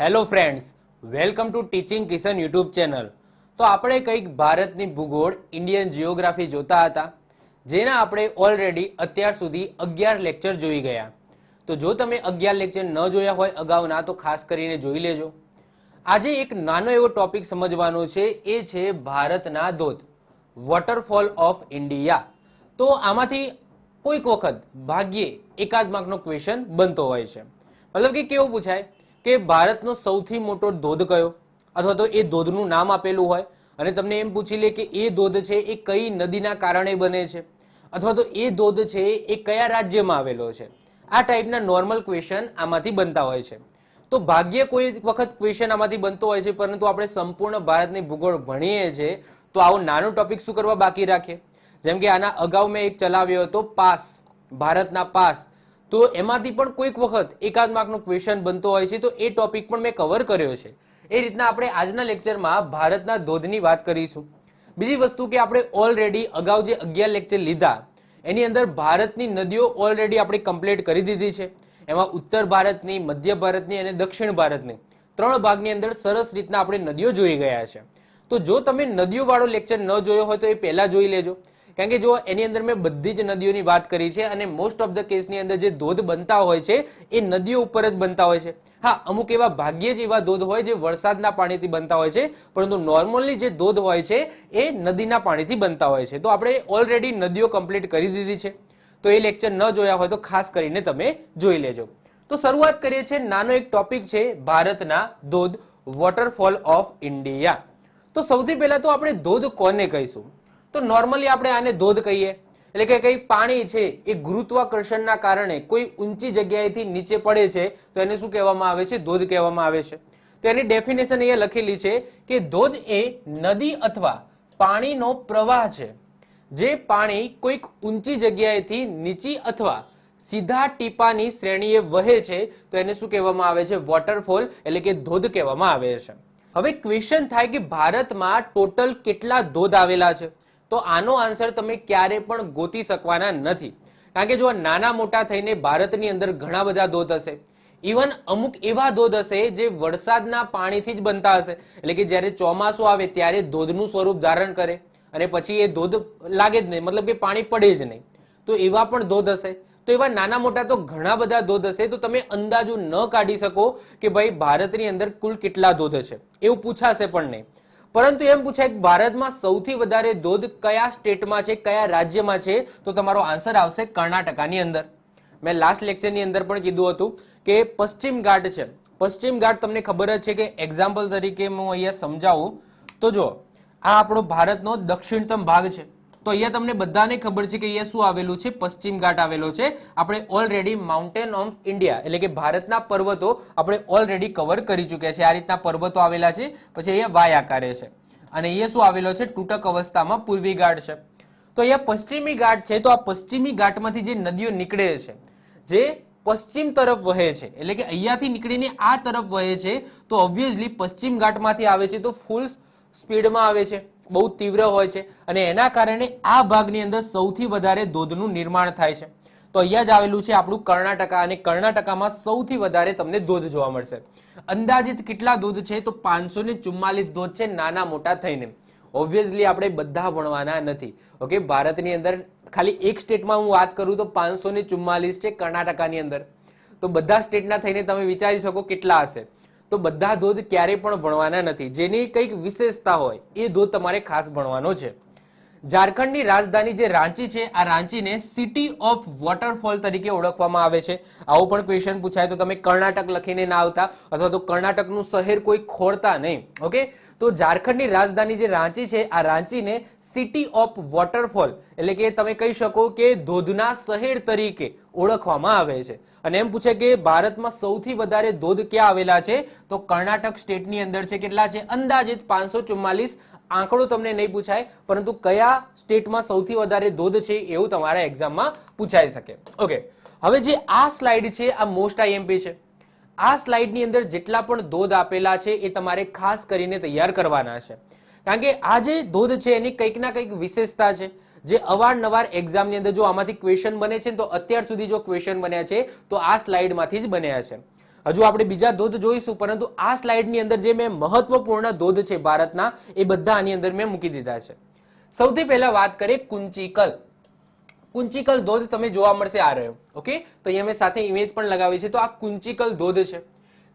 Hello friends welcome to teaching Kishan YouTube channel તો આપણે કંઈક ભારતની ભૂગોળ ઇન્ડિયન જિયોગ્રાફી જોતા હતા, જેના આપણે ઓલરેડી અત્યાર સુધી અગિયાર લેક્ચર જોઈ ગયા. તો જો તમે અગિયાર લેક્ચર ન જોયા હોય અગાઉના, તો ખાસ કરીને જોઈ લેજો. આજે એક નાનો એવો ટોપિક સમજવાનો છે, એ છે ભારતના ધોધ વોટરફોલ ઓફ ઇન્ડિયા તો આમાંથી કોઈક વખત ભાગ્યે એકાદ માર્કનો ક્વેશ્ચન બનતો હોય છે. મતલબ કે કેવું પૂછાય? કે ભારતનો સૌથી મોટો ધોધ કયો? અથવા તો એ ધોધનું નામ આપેલું હોય અને તમને એમ પૂછી લે કે એ ધોધ છે એ કઈ નદીના કારણે બને છે? અથવા તો એ ધોધ છે એ કયા રાજ્યમાં આવેલો છે? આ ટાઈપના નોર્મલ ક્વેશ્ચન આમાંથી બનતા હોય છે. તો ભાગ્ય કોઈ વખત ક્વેશ્ચન આમાંથી બનતો હોય છે, પરંતુ આપણે સંપૂર્ણ ભારતની ભૂગોળ ભણીએ છીએ, તો આવો નાનો ટોપિક શું કરવા બાકી રાખીએ જેમ કે આના અગાઉ મેં એક ચલાવ્યો હતો, પાસ, ભારતના પાસ. તો એમાંથી પણ કોઈક વખત એકાદ માર્કનો ક્વેશ્ચન બનતો હોય છે, તો એ ટોપિક પણ મેં કવર કર્યો છે. એ રીતના આપણે આજના લેક્ચરમાં ભારતના ધોધની વાત કરીશું. બીજી વસ્તુ કે આપણે ઓલરેડી અગાઉ જે અગિયાર લેક્ચર લીધા, એની અંદર ભારતની નદીઓ ઓલરેડી આપણે કમ્પ્લીટ કરી દીધી છે. એમાં ઉત્તર ભારતની, મધ્ય ભારતની અને દક્ષિણ ભારતની ત્રણ ભાગની અંદર સરસ રીતના આપણે નદીઓ જોઈ ગયા છે. તો જો તમે નદીઓ વાળો લેક્ચર ન જોયો હોય તો એ પહેલા જોઈ લેજો. કારણ કે જો એની અંદર મેં બધી જ નદીઓની વાત કરી છે અને મોસ્ટ ઓફ ધ કેસની અંદર જે ધોધ બનતા હોય છે, એ નદીઓ ઉપર જ બનતા હોય છે. હા, અમુક એવા ભાગ્યે જ એવા ધોધ હોય જે વરસાદના પાણીથી બનતા હોય છે, પરંતુ નોર્મલી જે ધોધ હોય છે, એ નદીના પાણીથી બનતા હોય છે. તો આપણે ઓલરેડી નદીઓ કમ્પ્લીટ કરી દીધી છે. તો એ લેક્ચર ન જોયા હોય તો ખાસ કરીને તમે જોઈ લેજો. તો શરૂઆત કરીએ છીએ નાનો એક ટોપિક છે ભારતના ધોધ વોટરફોલ ઓફ ઇન્ડિયા તો સૌથી પહેલા તો આપણે ધોધ કોને કહીશું? તો નોર્મલી આપણે આને ધોધ કહીએ. એટલે કે કઈ પાણી છે એ ગુરુત્વાકર્ષણના કારણે કોઈ ઊંચી જગ્યાએથી નીચે પડે છે, તો એને શું કહેવામાં આવે છે? ધોધ કહેવામાં આવે છે. તો એની ડેફિનેશન અહીંયા લખેલી છે કે ધોધ એ નદી અથવા પાણીનો પ્રવાહ છે, જે પાણી કોઈક ઊંચી જગ્યાએથી નીચી અથવા સીધા ટીપાની શ્રેણીએ વહે છે, તો એને શું કહેવામાં આવે છે? વોટરફોલ એટલે કે ધોધ કહેવામાં આવે છે. હવે ક્વેશ્ચન થાય કે ભારતમાં ટોટલ કેટલા ધોધ આવેલા છે? તો આનો આન્સર તમે ક્યારે પણ ગોતી શકવાના નથી. કારણ કે જો નાના મોટા થઈને ભારતની અંદર ઘણા બધા ધોધ હશે. ઇવન અમુક એવા ધોધ હશે જે વરસાદના પાણીથી જ બનતા હશે. એટલે કે જ્યારે ચોમાસું આવે ત્યારે ધોધનું સ્વરૂપ ધારણ કરે અને પછી એ ધોધ લાગે જ નહીં. મતલબ કે પાણી પડે જ નહીં. તો એવા પણ ધોધ હશે. તો એવા નાના મોટા તો ઘણા બધા ધોધ હશે. તો તમે અંદાજો ન કાઢી શકો કે ભાઈ ભારતની અંદર કુલ કેટલા ધોધ હશે એવું પૂછાશે પણ નહીં. પરંતુ એમ પૂછાય કે ભારતમાં સૌથી વધારે ધોધ કયા સ્ટેટમાં છે, કયા રાજ્યમાં છે? તો તમારો આન્સર આવશે કર્ણાટકાની અંદર. મેં લાસ્ટ લેક્ચરની અંદર પણ કીધું હતું કે પશ્ચિમ ઘાટ છે. પશ્ચિમ ઘાટ તમને ખબર જ છે કે એક્ઝામ્પલ તરીકે હું અહીંયા સમજાવું. તો જો આ આપણો ભારતનો દક્ષિણતમ ભાગ છે. તો અહીંયા તમને બધાને ખબર છે કે અહીંયા શું આવેલું છે? પશ્ચિમ ઘાટ આવેલો છે. આપણે ઓલરેડી માઉન્ટેન ઓફ ઇન્ડિયા એટલે કે ભારતના પર્વતો આપણે ઓલરેડી કવર કરી ચૂક્યા છે. આ રીતના પર્વતો આવેલા છે. પછી અહીંયા વાય આકારે છે. અને અહીંયા શું આવેલો છે? તૂટક અવસ્થામાં પૂર્વી ઘાટ છે. તો અહીંયા પશ્ચિમી ઘાટ છે. તો આ પશ્ચિમી ઘાટમાંથી જે નદીઓ નીકળે છે, જે પશ્ચિમ તરફ વહે છે, એટલે કે અહીંયાથી નીકળીને આ તરફ વહે છે, તો ઓબ્વિયસલી પશ્ચિમ ઘાટમાંથી આવે છે. તો ફૂલ સ્પીડમાં આવે છે. બહુ તીવ્ર હોય છે અને એના કારણે આ ભાગની અંદર સૌથી વધારે ધોધનું નિર્માણ થાય છે. તો અહીંયા જ આવેલું છે આપણું કર્ણાટકા અને કર્ણાટકામાં સૌથી વધારે તમને ધોધ જોવા મળશે. અંદાજિત કેટલા ધોધ છે તો પાંચસો ને ચુમ્માલીસ ધોધ છે નાના મોટા થઈને. ઓબ્વિયસલી આપણે બધા ભણવાના નથી. ઓકે ભારતની અંદર ખાલી એક સ્ટેટમાં હું વાત કરું તો પાંચસો ને ચુમ્માલીસ છે કર્ણાટકાની અંદર. તો બધા સ્ટેટના થઈને તમે વિચારી શકો કેટલા હશે. તો બધા ધોધ ક્યારેય પણ ભણવાના નથી. જેની કંઈક વિશેષતા હોય, એ ધોધ તમારે ખાસ ભણવાનો છે. ઝારખંડની રાજધાની જે રાંચી છે, આ રાંચીને સિટી ઓફ વોટરફોલ તરીકે ઓળખવામાં આવે છે. આવું પણ ક્વેશ્ચન પૂછાય તો તમે કર્ણાટક લખીને ના આવતા, અથવા તો કર્ણાટકનું શહેર કોઈ ખોળતા નહીં. ઓકે તો ઝારખંડની રાજધાની જે રાંચી છે, આ રાંચીને સિટી ઓફ વોટરફોલ એટલે કે તમે કહી શકો કે ધોધના શહેર તરીકે ઓળખવામાં આવે છે. અને એમ પૂછે કે ભારતમાં સૌથી વધારે ધોધ ક્યાં આવેલા છે? તો કર્ણાટક સ્ટેટની અંદર છે. કેટલા છે? અંદાજિત પાંચસો ચુમ્માલીસ આંકડો તમને નહીં પૂછાય, પરંતુ કયા સ્ટેટમાં સૌથી વધારે ધોધ છે એવું તમારા એક્ઝામમાં પૂછાઈ શકે. ઓકે હવે જે આ સ્લાઇડ છે, આ મોસ્ટ આઈએમપી છે. આ સ્લાઇડની અંદર જેટલા પણ ધોધ આપેલા છે એ તમારે ખાસ કરીને તૈયાર કરવાના છે. કારણ કે આ જે ધોધ છે એની કંઈક ના કંઈક વિશેષતા છે. જે અવારનવાર એક્ઝામની અંદર જો આમાંથી ક્વેશ્ચન બને છે તો અત્યાર સુધી જો ક્વેશ્ચન બન્યા છે તો આ સ્લાઇડમાંથી જ બન્યા છે. હજુ આપણે બીજા ધોધ જોઈશું, પરંતુ આ સ્લાઇડની અંદર જે મેં મહત્વપૂર્ણ ધોધ છે ભારતના, એ બધા આની અંદર મેં મૂકી દીધા છે. સૌથી પહેલા વાત કરીએ કુંચીકલ. કુંચીકલ ધોધ તમે જોવા મળશે આ રહ્યો, ઓકે? તો અહીંયા મેં સાથે ઇમેજ પણ લગાવી છે. તો આ કુંચીકલ ધોધ છે.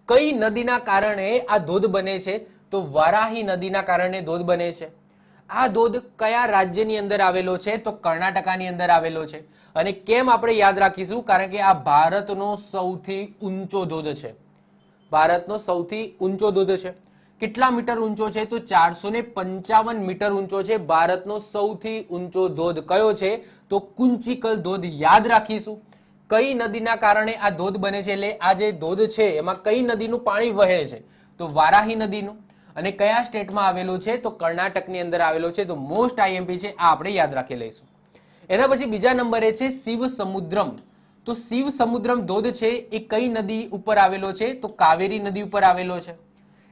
કઈ નદીના કારણે આ ધોધ બને છે? તો વારાહી નદીના કારણે ધોધ બને છે. આ ધોધ કયા રાજ્યની અંદર આવેલો છે? તો કર્ણાટકાની અંદર આવેલો છે. અને કેમ આપણે યાદ રાખીશું? કારણ કે આ ભારતનો સૌથી ઊંચો ધોધ છે. ભારતનો સૌથી ઊંચો ધોધ છે. કેટલા મીટર ઊંચો છે? તો ચારસો પંચાવન મીટર ઊંચો છે. ભારતનો સૌથી ઊંચો ધોધ કયો છે? તો કુંચિકલ ધોધ યાદ રાખીશું. કઈ નદીના કારણે આ ધોધ બને છે? એટલે આ જે ધોધ છે, એમાં કઈ નદીનું પાણી વહે છે? તો વારાહી નદીનું. અને કયા સ્ટેટમાં આવેલો છે? તો કર્ણાટકની અંદર આવેલો છે. તો મોસ્ટ આઈએમપી છે, આ આપણે યાદ રાખી લઈશું. એના પછી બીજા નંબરે છે શિવ સમુદ્રમ તો શિવ સમુદ્રમ ધોધ છે, એ કઈ નદી ઉપર આવેલો છે? તો કાવેરી નદી ઉપર આવેલો છે.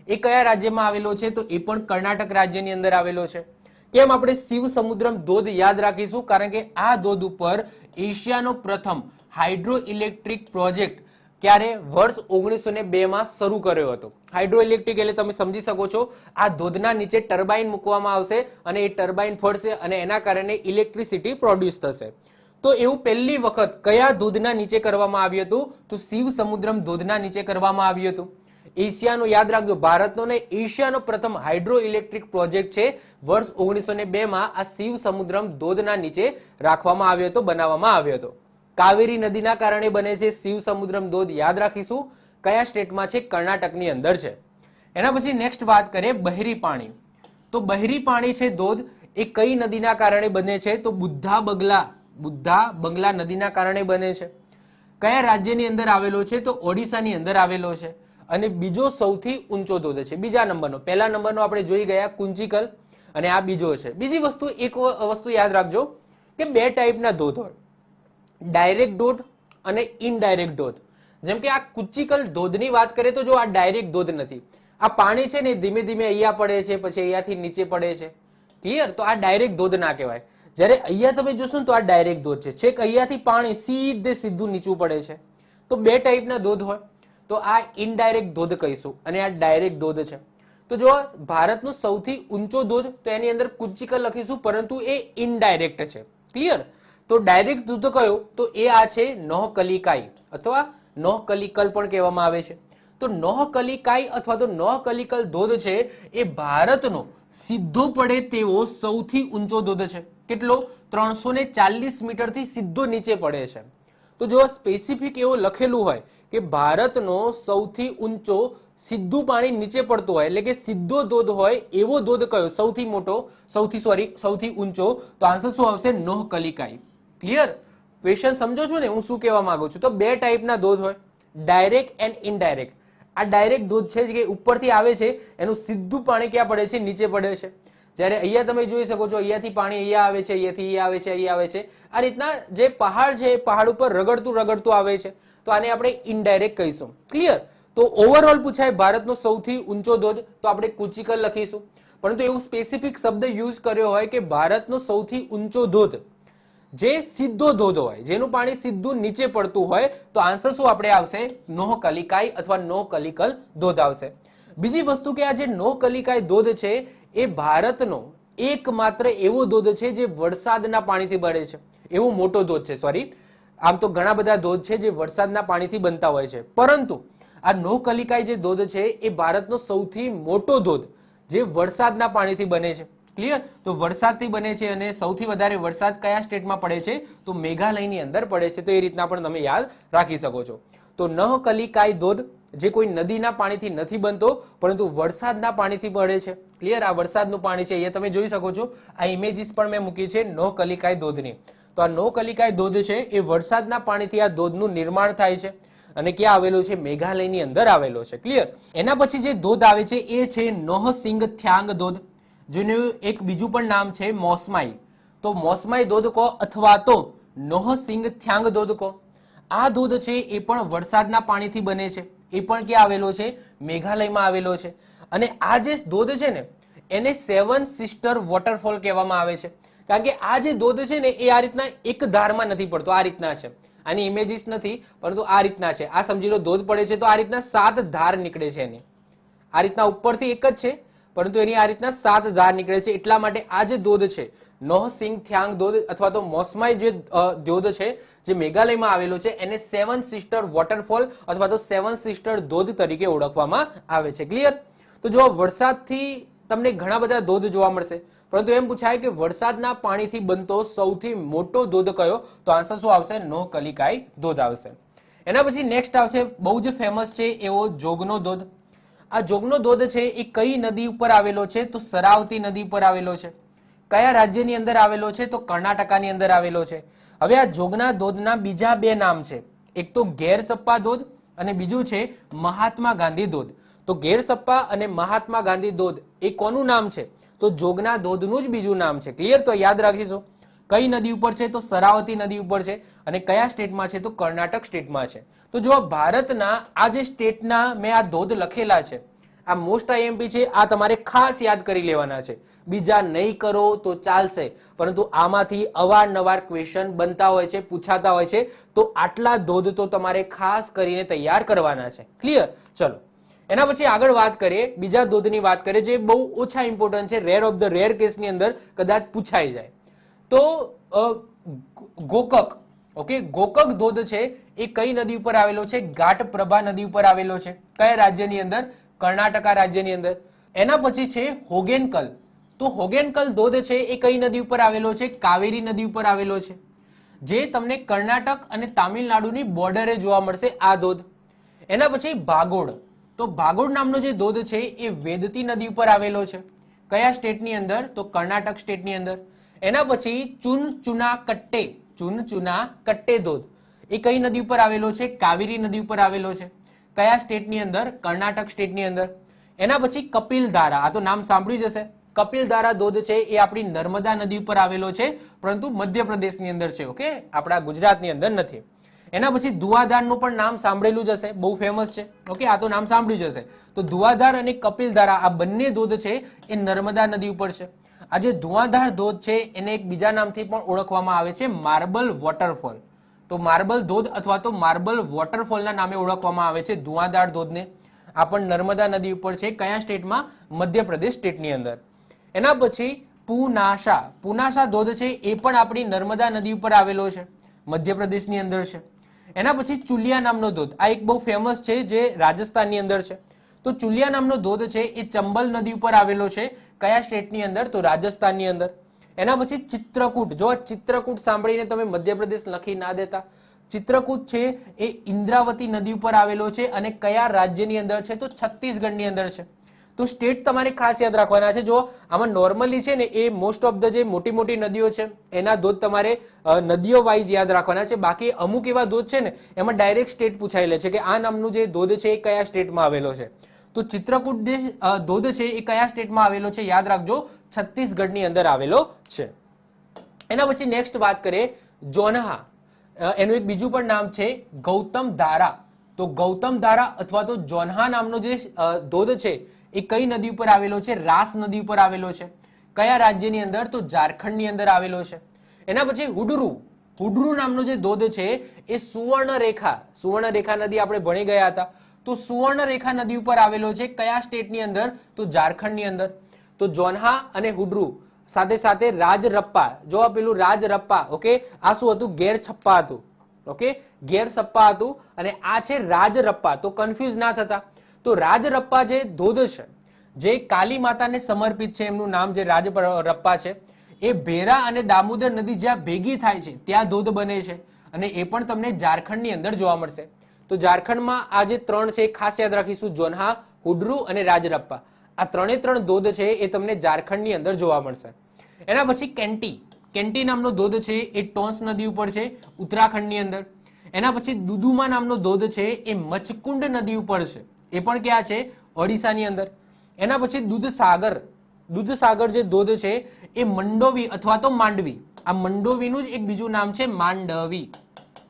એ કયા રાજ્યમાં આવેલો છે? તો એ પણ કર્ણાટક રાજ્યની અંદર આવેલો છે. કેમ? આપણે શિવ સમુદ્રમ ધોધ યાદ રાખીશું, કારણ કે આ ધોધ ઉપર એશિયાનો પ્રથમ હાઇડ્રો ઇલેક્ટ્રિક પ્રોજેક્ટ ક્યારે વર્ષ ઓગણીસો ને બે માં શરૂ કર્યો હતો. હાઇડ્રો ઇલેક્ટ્રિક એટલે તમે સમજી શકો છો, આ ધોધના નીચે ટર્બાઇન મૂકવામાં આવશે અને એ ટર્બાઇન ફરશે અને એના કારણે ઇલેક્ટ્રિસિટી પ્રોડ્યુસ થશે. તો એવું પહેલી વખત કયા ધોધના નીચે કરવામાં આવ્યું હતું? તો શિવ સમુદ્રમ ધોધના નીચે કરવામાં આવ્યું હતું. એશિયાનો યાદ રાખજો, ભારતનો ને એશિયાનો પ્રથમ હાઇડ્રો ઇલેક્ટ્રિક પ્રોજેક્ટ છે. વર્ષ ઓગણીસો ને બે માં આ શિવ સમુદ્રમ ધોધના નીચે રાખવામાં આવ્યો હતો, બનાવવામાં આવ્યો હતો. કાવેરી નદીના કારણે બને છે શિવ સમુદ્રમ ધોધ, યાદ રાખીશું. કયા સ્ટેટમાં છે? કર્ણાટકની અંદર છે. એના પછી નેક્સ્ટ વાત કરીએ બહેરી પાણી. તો બહેરી પાણી છે ધોધ, એ કઈ નદીના કારણે બને છે? તો બુદ્ધા બગલા, બુદ્ધા બંગલા નદીના કારણે બને છે. કયા રાજ્યની અંદર આવેલો છે? તો ઓડિશાની અંદર આવેલો છે. અને બીજો સૌથી ઊંચો ધોધ છે, બીજા નંબરનો. પહેલા નંબરનો આપણે જોઈ ગયા કુંજીકલ અને આ બીજો છે. બીજી વસ્તુ, એક વસ્તુ યાદ રાખજો કે બે ટાઈપના ધોધ હોય. ડાયરેક્ટ ધોધ અને ઇનડાયરેક્ટ ધોધ. જેમ કે આ કુચિકલ ધોધની વાત કરીએ તો જો આ ડાયરેક્ટ ધોધ નથી. આ પાણી છે ને ધીમે ધીમે અહીંયા પડે છે, પછી અહીંયાથી નીચે પડે છે. ક્લિયર તો આ ડાયરેક્ટ ધોધ ના કહેવાય. જ્યારે અહીંયા તમે જોશો ને તો આ ડાયરેક્ટ ધોધ છે. છેક અહીંયાથી પાણી સીધે સીધું નીચું પડે છે. તો બે ટાઈપના ધોધ હોય. તો આ ઇનડાયરેક્ટ ધોધ કહીશું અને આ ડાયરેક્ટ ધોધ છે. તો જો ભારતનો સૌથી ઊંચો ધોધ તો એની અંદર કુચીકલ લખીશું, પરંતુ એ ઇનડાયરેક્ટ છે. ક્લિયર તો ડાયરેક્ટ ધોધ કયો? તો એ આ છે નોહકલિકાઈ, અથવા નોહકલિકલ પણ કહેવામાં આવે છે. તો નોહકલિકાઈ અથવા તો નોહકલિકલ ધોધ છે, એ ભારતનો સીધો પડે તેવો સૌથી ઊંચો ધોધ છે. કેટલો? ત્રણસો ને ચાલીસ મીટરથી સીધો નીચે પડે છે. તો જો સ્પેસિફિક એવું લખેલું હોય કે ભારતનો સૌથી ઊંચો સીધું પાણી નીચે પડતું હોય, એટલે કે સીધો ધોધ હોય, એવો ધોધ કયો? સૌથી મોટો, સૌથી સોરી, સૌથી ઊંચો? તો આન્સર શું આવશે? નોહ કલિકાઈ ક્લિયર ક્વેશ્ચન સમજો છો ને? હું શું કહેવા માંગુ છું? તો બે ટાઈપના ધોધ હોય. ડાયરેક્ટ એન્ડ ઇનડાયરેક્ટ આ ડાયરેક્ટ ધોધ છે જે ઉપરથી આવે છે, એનું સીધું પાણી ક્યાં પડે છે? નીચે પડે છે. જ્યારે અહીંયા તમે જોઈ શકો છો, અહીંયાથી પાણી અહીંયા આવે છે, અહીંયાથી અહીંયા આવે છે, અહીંયા આવે છે. આ રીતના જે પહાડ છે, એ પહાડ ઉપર રગડતું રગડતું આવે છે. તો આને આપણે ઇનડાયરેક્ટ કહીશું. ક્લિયર તો ઓવરઓલ પૂછાય ભારતનો સૌથી ઊંચો ધોધ, તો આપણે કુચિકલ લખીશું. પરંતુ એવું સ્પેસિફિક શબ્દ યુઝ કર્યો હોય કે ભારતનો સૌથી ઊંચો ધોધ. જે સીધો ધોધ હોય, જેનું પાણી સીધું નીચે પડતું હોય, તો આન્સર શું આપણે આવશે? નોહ કલિકાઈ અથવા નો કલિકલ ધોધ આવશે. બીજી વસ્તુ કે આ જે નો કલિકાઈ ધોધ છે એ ભારતનો એકમાત્ર એવો ધોધ છે જે વરસાદના પાણીથી બને છે. એવો મોટો ધોધ છે સોરી આમ તો ઘણા બધા ધોધ છે જે વરસાદના પાણીથી બનતા હોય છે. પરંતુ આ નોકલિકાઈ જે ધોધ છે એ ભારતનો સૌથી મોટો ધોધ જે વરસાદના પાણીથી બને છે. ક્લિયર તો વરસાદથી બને છે અને સૌથી વધારે વરસાદ કયા સ્ટેટમાં પડે છે? તો મેઘાલયની અંદર પડે છે. તો એ રીતના પણ તમે યાદ રાખી શકો છો. તો નહકલિકાઈ ધોધ જે કોઈ નદીના પાણીથી નથી બનતો, પરંતુ વરસાદના પાણીથી પડે છે. ક્લિયર આ વરસાદનું પાણી છે, અહીંયા તમે જોઈ શકો છો. આ ઇમેજીસ પણ મેં મૂકી છે નો કલિકાઈ ધોધની. તો આ નો કલિકાઈ ધોધ છે, એ વરસાદના પાણીથી આ ધોધનું નિર્માણ થાય છે. અને ક્યાં આવેલો છે? મેઘાલયની અંદર આવેલો છે. ક્લિયર એના પછી જે ધોધ આવે છે, એ છે નોહસિંગ થ્યાંગ ધોધ, જેનું એક બીજું પણ નામ છે મોસમાઈ. તો મોસમાઈ ધોધ કહો અથવા તો નોહસિંગ થ્યાંગ ધોધ કહો આ ધોધ છે, એ પણ વરસાદના પાણીથી બને છે. એ પણ ક્યાં આવેલો છે? મેઘાલયમાં આવેલો છે. અને આ જે ધોધ છે ને, એને સેવન સિસ્ટર વોટરફોલ કહેવામાં આવે છે. કારણ કે આ જે ધોધ છે ને, એ આ રીતના એક ધારમાં નથી પડતો, આ રીતના છે. આની ઇમેજીસ નથી, પરંતુ આ રીતના છે. આ સમજી લો, ધોધ પડે છે તો આ રીતના સાત ધાર નીકળે છે એની. આ રીતના ઉપરથી એક જ છે, પરંતુ એની આ રીતના સાત ધાર નીકળે છે. એટલા માટે આ જે ધોધ છે નોહ સિંગ થ્યાંગ ધોધ અથવા તો મોસમાઈ જે ધોધ છે જે મેઘાલયમાં આવેલો છે, એને સેવન સિસ્ટર વોટરફોલ અથવા તો સેવન સિસ્ટર ધોધ તરીકે ઓળખવામાં આવે છે. ક્લિયર તો જો વરસાદથી તમને ઘણા બધા ધોધ જોવા મળશે. પરંતુ એમ પૂછાય કે વરસાદના પાણીથી બનતો સૌથી મોટો ધોધ કયો? તો આન્સર શું આવશે? નો કલિકાઈ ધોધ આવશે. એના પછી નેક્સ્ટ આવશે, બહુ જ ફેમસ છે એવો જોગનો ધોધ. આ જોગનો ધોધ છે એ કઈ નદી ઉપર આવેલો છે? તો સરાવતી નદી ઉપર આવેલો છે. કયા રાજ્યની અંદર આવેલો છે? તો કર્ણાટકાની અંદર આવેલો છે. હવે આ જોગના ધોધના બીજા બે નામ છે. એક તો ગેરસપ્પા ધોધ અને બીજું છે મહાત્મા ગાંધી ધોધ. તો ગેરસપ્પા અને મહાત્મા ગાંધી ધોધ એ કોનું નામ છે? તો જોગના ધોધનું જ બીજું નામ છે. ક્લિયર તો યાદ રાખીશું? કઈ નદી ઉપર છે? તો સરાવતી નદી ઉપર છે. અને કયા સ્ટેટમાં છે? તો કર્ણાટક સ્ટેટમાં છે. તો જો ભારતના આ જે સ્ટેટના મેં આ ધોધ લખેલા છે આ મોસ્ટ આઈએમપી છે, આ તમારે ખાસ યાદ કરી લેવાના છે. બીજા નહીં કરો તો ચાલશે. પરંતુ આમાંથી અવારનવાર ક્વેશ્ચન બનતા હોય છે, પૂછાતા હોય છે, તો આટલા ધોધ તો તમારે ખાસ કરીને તૈયાર કરવાના છે. ક્લિયર ચલો. એના પછી આગળ વાત કરીએ, બીજા ધોધની વાત કરીએ, જે બહુ ઓછા ઇમ્પોર્ટન્ટ છે રેર ઓફ ધ રેર કેસની અંદર કદાચ પૂછાઈ જાય. તો ગોકક, ઓકે? ગોકક ધોધ છે, એ કઈ નદી ઉપર આવેલો છે? ઘાટ પ્રભા નદી ઉપર આવેલો છે. કયા રાજ્યની અંદર? કર્ણાટકા રાજ્યની અંદર. એના પછી છે હોગેનકલ. તો હોગેનકલ ધોધ છે એ કઈ નદી ઉપર આવેલો છે? કાવેરી નદી ઉપર આવેલો છે. જે તમને કર્ણાટક અને તામિલનાડુની બોર્ડરે જોવા મળશે આ ધોધ. એના પછી ભાગોળ. તો ભાગોળ નામનો જે ધોધ છે એ વેદતી નદી ઉપર આવેલો છે. કયા સ્ટેટની અંદર? તો કર્ણાટક સ્ટેટની અંદર. એના પછી ચુન ચુના કટ્ટે ચુન ચુના કટ્ટે ધોધ. એ કઈ નદી ઉપર આવેલો છે? કાવેરી નદી ઉપર આવેલો છે. કયા સ્ટેટની અંદર? કર્ણાટક સ્ટેટની અંદર. એના પછી કપિલધારા આ તો નામ સાંભળ્યું જશે કપિલધારા ધોધ છે, એ આપણી નર્મદા નદી ઉપર આવેલો છે, પરંતુ મધ્યપ્રદેશની અંદર છે, ઓકે? આપણા ગુજરાતની અંદર નથી. એના પછી ધુઆધારનું પણ નામ સાંભળેલું જ હશે. બહુ ફેમસ છે, ઓકે? આ તો નામ સાંભળ્યું જ હશે. તો ધુઆધાર અને કપિલધારા આ બંને ધોધ છે, એ નર્મદા નદી ઉપર છે. આ જે ધુઆધાર ધોધ છે, એને એક બીજા નામથી પણ ઓળખવામાં આવે છે, માર્બલ વોટરફોલ. તો માર્બલ ધોધ અથવા તો માર્બલ વોટરફોલના નામે ઓળખવામાં આવે છે ધુઆધાર ધોધને. આ પણ નર્મદા નદી ઉપર છે. કયા સ્ટેટમાં? મધ્યપ્રદેશ સ્ટેટની અંદર. એના પછી પુનાશા. પુનાશા ધોધ છે એ પણ આપણી નર્મદા નદી ઉપર આવેલો છે. મધ્યપ્રદેશની અંદર છે. એના પછી ચુલિયા નામનો ધોધ. આ એક બહુ ફેમસ છે જે રાજસ્થાનની અંદર છે. તો ચુલિયા નામનો ધોધ છે એ ચંબલ નદી ઉપર આવેલો છે. કયા સ્ટેટની અંદર? તો રાજસ્થાનની અંદર. એના પછી ચિત્રકૂટ. જો ચિત્રકૂટ સાંભળીને તમે મધ્યપ્રદેશ લખી ના દેતા, ચિત્રકૂટ છે એ ઇન્દ્રાવતી નદી ઉપર આવેલો છે અને કયા રાજ્યની અંદર છે? તો છત્તીસગઢની અંદર છે. તો સ્ટેટ તમારે ખાસ યાદ રાખવાના છે. જો આમાં નોર્મલી છે ને એ મોસ્ટ ઓફ ધ જે મોટી મોટી નદીઓ છે, એના ધોધ તમારે નદીઓ વાઇઝ યાદ રાખવાના છે. બાકી અમુક એવા ધોધ છે ને, એમાં ડાયરેક્ટ સ્ટેટ પૂછાયેલે છે કે આ નામનું જે ધોધ છે એ કયા સ્ટેટમાં આવેલો છે. તો ચિત્રકૂટ જે ધોધ છે એ કયા સ્ટેટમાં આવેલો છે? યાદ રાખજો. છત્તીસગઢની અંદર આવેલો છે. એના પછી નેક્સ્ટ વાત કરીએ જોનહા. એનું એક બીજું પણ નામ છે ગૌતમ ધારા. તો ગૌતમ ધારા અથવા તો જોનહા નામનો જે ધોધ છે એ કઈ નદી ઉપર આવેલો છે? રાસ નદી ઉપર આવેલો છે. કયા રાજ્યની અંદર? તો ઝારખંડની અંદર આવેલો છે. એના પછી હુડરુ. હુડરુ નામનો જે ધોધ છે એ સુવર્ણ રેખા સુવર્ણ રેખા નદી આપણે ભણી ગયા હતા. તો સુવર્ણ રેખા નદી ઉપર આવેલો છે કયા સ્ટેટની અંદર? તો ઝારખંડની અંદર. તો જોન્હા અને હુડરુ સાથે સાથે રાજરપ્પા. જો આ પેલું રાજરપ્પા ઓકે આ શું હતું? ગેર છપ્પા હતું ઓકે ગેરસપ્પા હતું અને આ છે રાજરપ્પા. તો કન્ફ્યુઝ ના થતા. તો રાજરપ્પા જે ધોધ છે, જે કાલી માતાને સમર્પિત છે, એમનું નામ જે રાજરપ્પા છે, એ ભેરા અને દામોદર નદી જ્યાં ભેગી થાય છે, ત્યાં ધોધ બને છે અને એ પણ તમને ઝારખંડની અંદર જોવા મળશે. તો ઝારખંડમાં આ જે ત્રણ છે, એ ખાસ યાદ રાખીશું. જોન્હા, હુડરુ અને રાજરપ્પા. આ ત્રણે ત્રણ ધોધ છે એ તમને ઝારખંડની અંદર જોવા મળશે. એના પછી કેન્ટી. કેન્ટી નામનો ધોધ છે, એ ટોન્સ નદી ઉપર છે, ઉત્તરાખંડની અંદર. એના પછી દુદુમા નામનો ધોધ છે, એ મચકુંડ નદી ઉપર છે. એ પણ ક્યાં છે? ઓડિશાની અંદર. એના પછી દૂધસાગર. દૂધસાગર જે ધોધ છે, એ મંડોવી અથવા તો માંડવી. આ મંડોવીનું જ એક બીજું નામ છે માંડવી.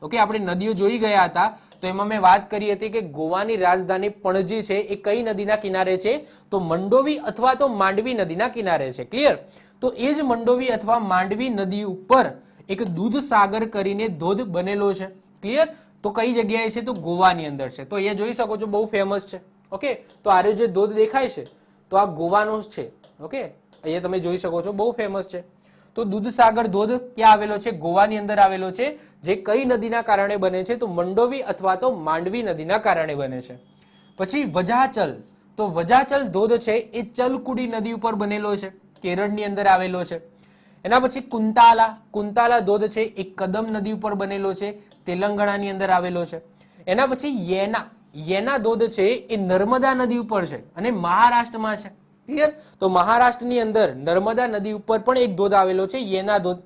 ઓકે, આપણે નદીઓ જોઈ ગયા હતા. તો એમાં મેં વાત કરી હતી કે ગોવાની રાજધાની પણજી છે, એ કઈ નદીના કિનારે છે? તો મંડોવી અથવા તો માંડવી નદીના કિનારે છે. ક્લિયર તો એ જ મંડોવી અથવા માંડવી નદી ઉપર એક દૂધસાગર કરીને ધોધ બનેલો છે. ક્લિયર તો કઈ જગ્યાએ છે? તો ગોવાની અંદર છે. તો અહીંયા જોઈ શકો છો બહુ ફેમસ છે. ઓકે તો આર્યો જે ધોધ દેખાય છે, તો આ ગોવાનો જ છે. ઓકે અહીંયા તમે જોઈ શકો છો બહુ ફેમસ છે. તો દૂધસાગર ધોધ ક્યાં આવેલો છે? ગોવાની અંદર આવેલો છે. જે કઈ નદીના કારણે બને છે? તો મંડોવી અથવા તો માંડવી નદીના કારણે બને છે. પછી વજાચલ. તો વજાચલ ધોધ છે, એ ચલકુડી નદી ઉપર બનેલો છે. કેરળની અંદર આવેલો છે. એના પછી કુંતાલા. કુંતાલા ધોધ છે, એ કદમ નદી ઉપર બનેલો છે. તેલંગાણાની અંદર આવેલો છે. એના પછી યેના. યેના ધોધ છે, એ નર્મદા નદી ઉપર છે અને મહારાષ્ટ્રમાં છે. ક્લિયર તો મહારાષ્ટ્રની અંદર નર્મદા નદી ઉપર પણ એક ધોધ આવેલો છે, યેના ધોધ.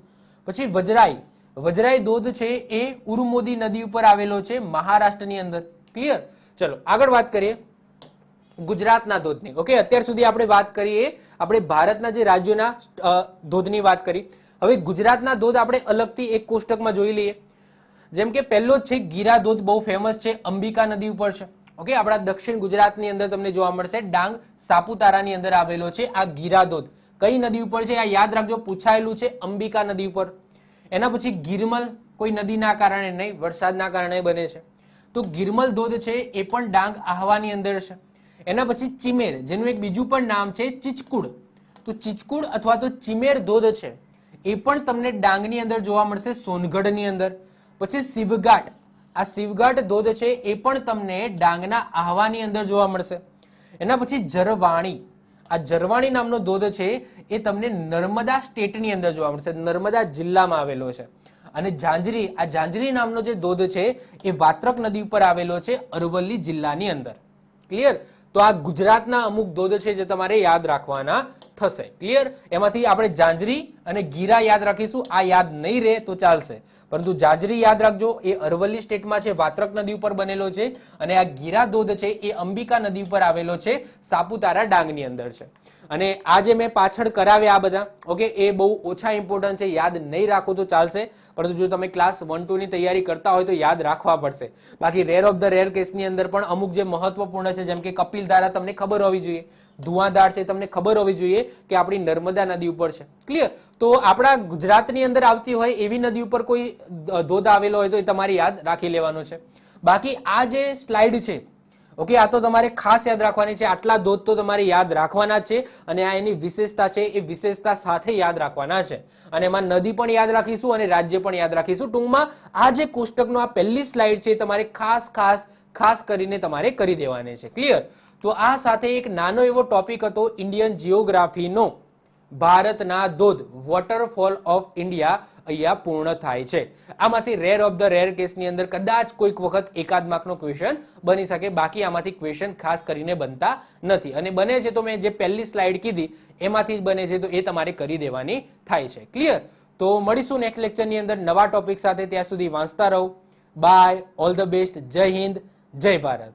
પછી વજરાઈ. વજરાઈ ધોધ છે એ ઉરુમોદી નદી ઉપર આવેલો છે, મહારાષ્ટ્રની અંદર. ક્લિયર ચલો, આગળ વાત કરીએ ગુજરાતના ધોધની. ઓકે અત્યાર સુધી આપણે વાત કરીએ આપણે ભારતના જે રાજ્યોના ધોધની વાત કરી. હવે ગુજરાતના ધોધ આપણે અલગથી એક કોષ્ટકમાં જોઈ લઈએ. જેમ કે પહેલો જ છે, ગીરા ધોધ બહુ ફેમસ છે, અંબિકા નદી ઉપર છે. ઓકે આપણા દક્ષિણ ગુજરાતની અંદર તમને જોવા મળશે, ડાંગ સાપુતારાની અંદર આવેલો છે આ ગીરા ધોધ કઈ નદી ઉપર છે? આ યાદ રાખજો, પૂછાયેલું છે અંબિકા નદી ઉપર. એના પછી ગિરમલ કોઈ નદીના કારણે નહીં, વરસાદના કારણે બને છે. તો ગિરમલ ધોધ છે એ પણ ડાંગ આહવાની અંદર છે. એના પછી ચિમેર, જેનું એક બીજું પણ નામ છે ચીચકુડ. તો ચીચકુડ અથવા તો ચિમેર ધોધ છે એ પણ તમને ડાંગની અંદર જોવા મળશે, સોનગઢની અંદર. પછી શિવઘાટ આ શિવગઢ ધોધ છે એ પણ તમને ડાંગના આહવાની અંદર જોવા મળશે. એના પછી જરવાણી. આ જરવાણી નામનો ધોધ છે એ તમને નર્મદા સ્ટેટની અંદર જોવા મળશે. નર્મદા જિલ્લામાં આવેલો છે. અને ઝાંઝરી, આ ઝાંઝરી નામનો જે ધોધ છે એ વાત્રક નદી ઉપર આવેલો છે અરવલ્લી જિલ્લાની અંદર. ક્લિયર તો આ ગુજરાતના અમુક ધોધ છે જે તમારે યાદ રાખવાના. થશે. ક્લિયર એમાંથી આપણે જાંજરી અને ગીરા યાદ રાખીશું. આ યાદ નહીં રહે તો ચાલશે. પરંતુ જાંજરી યાદ રાખજો, એ અરવલ્લી સ્ટેટમાં છે, વાત્રક નદી ઉપર બનેલો છે અને આ ગીરા ધોધ છે, એ અંબિકા નદી ઉપર આવેલો છે, સાપુતારા ડાંગની અંદર છે. અને આ જે મેં પાછળ કરાવ્યા આ બધા. ઓકે એ બહુ ઓછા ઇમ્પોર્ટન્ટ છે, યાદ નહીં રાખો તો ચાલશે. પરંતુ જો તમે ક્લાસ વન ટુ ની તૈયારી કરતા હોય તો યાદ રાખવા પડશે. બાકી રેર ઓફ ધ રેર કેસની અંદર પણ અમુક જે મહત્વપૂર્ણ છે, જેમ કે કપિલ ધારા તમને ખબર હોવી જોઈએ. ધુઆધાર છે, તમને ખબર હોવી જોઈએ કે આપણી નર્મદા નદી ઉપર છે. ક્લિયર તો આપણા ગુજરાતની અંદર આવતી હોય એવી નદી ઉપર કોઈ ધોધ આવેલો હોય તો એ તમારે યાદ રાખી લેવાનો છે. બાકી આ જે સ્લાઇડ છે ઓકે આ તો તમારે ખાસ યાદ રાખવાની છે. આટલા ધોધ તો તમારે યાદ રાખવાના છે અને આ એની વિશેષતા છે, એ વિશેષતા સાથે યાદ રાખવાના છે. અને એમાં નદી પણ યાદ રાખીશું અને રાજ્ય પણ યાદ રાખીશું. ટૂંકમાં, આ જે કોષ્ટકનો આ પહેલી સ્લાઇડ છે તમારે ખાસ ખાસ ખાસ કરીને તમારે કરી દેવાની છે. ક્લિયર તો આ સાથે એક નાનો એવો ટોપિક હતો ઇન્ડિયન જીઓગ્રાફીનો ભારતના ધોધ વોટરફોલ ઓફ ઇન્ડિયા અહીંયા પૂર્ણ થાય છે. આમાંથી રેર ઓફ ધ રેર કેસની અંદર કદાચ કોઈક વખત એકાદ માર્કનો ક્વેશ્ચન બની શકે, બાકી આમાંથી ક્વેશ્ચન ખાસ કરીને બનતા નથી. અને બને છે તો મેં જે પહેલી સ્લાઇડ કીધી, એમાંથી જ બને છે તો એ તમારે કરી દેવાની થાય છે. ક્લિયર તો મળીશું નેક્સ્ટ લેક્ચરની અંદર. નવા ટોપિક સાથે ત્યાં સુધી વાંચતા રહો. બાય ઓલ ધ બેસ્ટ જય હિન્દ. જય ભારત.